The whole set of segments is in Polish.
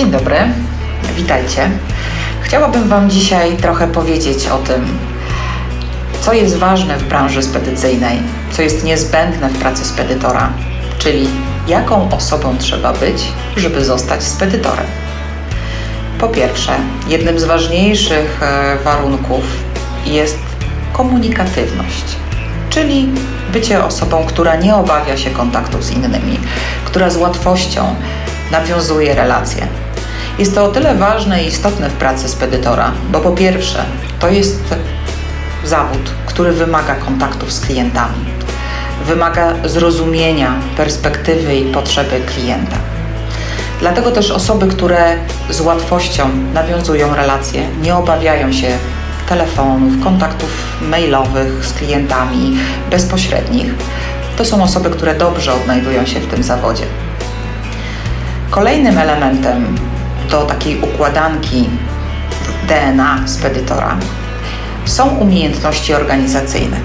Dzień dobry, witajcie. Chciałabym Wam dzisiaj trochę powiedzieć o tym, co jest ważne w branży spedycyjnej, co jest niezbędne w pracy spedytora, czyli jaką osobą trzeba być, żeby zostać spedytorem. Po pierwsze, jednym z ważniejszych e, warunków jest komunikatywność, czyli bycie osobą, która nie obawia się kontaktów z innymi, która z łatwością nawiązuje relacje. Jest to o tyle ważne i istotne w pracy spedytora, bo po pierwsze, to jest zawód, który wymaga kontaktów z klientami, wymaga zrozumienia perspektywy i potrzeby klienta. Dlatego też osoby, które z łatwością nawiązują relacje, nie obawiają się telefonów, kontaktów mailowych z klientami bezpośrednich, to są osoby, które dobrze odnajdują się w tym zawodzie. Kolejnym elementem do takiej układanki DNA spedytora są umiejętności organizacyjne.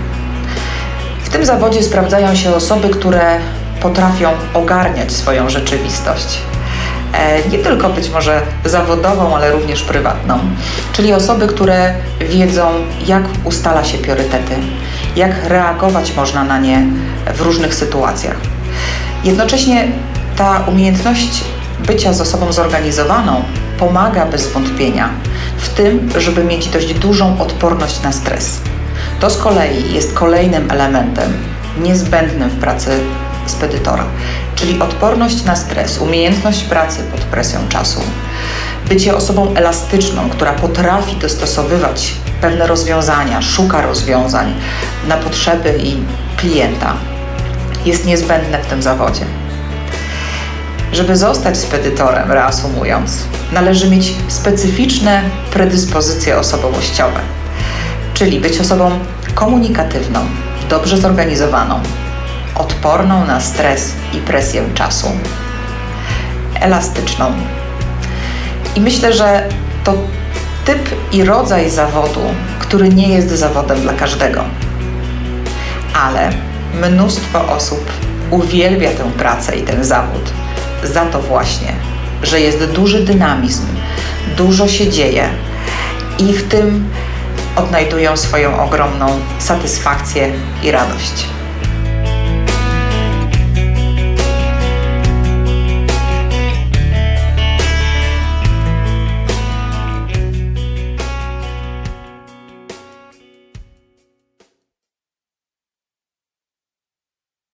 W tym zawodzie sprawdzają się osoby, które potrafią ogarniać swoją rzeczywistość. E, Nie tylko być może zawodową, ale również prywatną. Czyli osoby, które wiedzą, jak ustala się priorytety, jak reagować można na nie w różnych sytuacjach. Jednocześnie ta umiejętność bycia z osobą zorganizowaną pomaga bez wątpienia w tym, żeby mieć dość dużą odporność na stres. To z kolei jest kolejnym elementem niezbędnym w pracy spedytora, czyli odporność na stres, umiejętność pracy pod presją czasu, bycie osobą elastyczną, która potrafi dostosowywać pewne rozwiązania, szuka rozwiązań na potrzeby i klienta, jest niezbędne w tym zawodzie. Żeby zostać spedytorem, reasumując, należy mieć specyficzne predyspozycje osobowościowe, czyli być osobą komunikatywną, dobrze zorganizowaną, odporną na stres i presję czasu, elastyczną. I myślę, że to typ i rodzaj zawodu, który nie jest zawodem dla każdego. Ale mnóstwo osób uwielbia tę pracę i ten zawód za to właśnie, że jest duży dynamizm, dużo się dzieje i w tym odnajdują swoją ogromną satysfakcję i radość.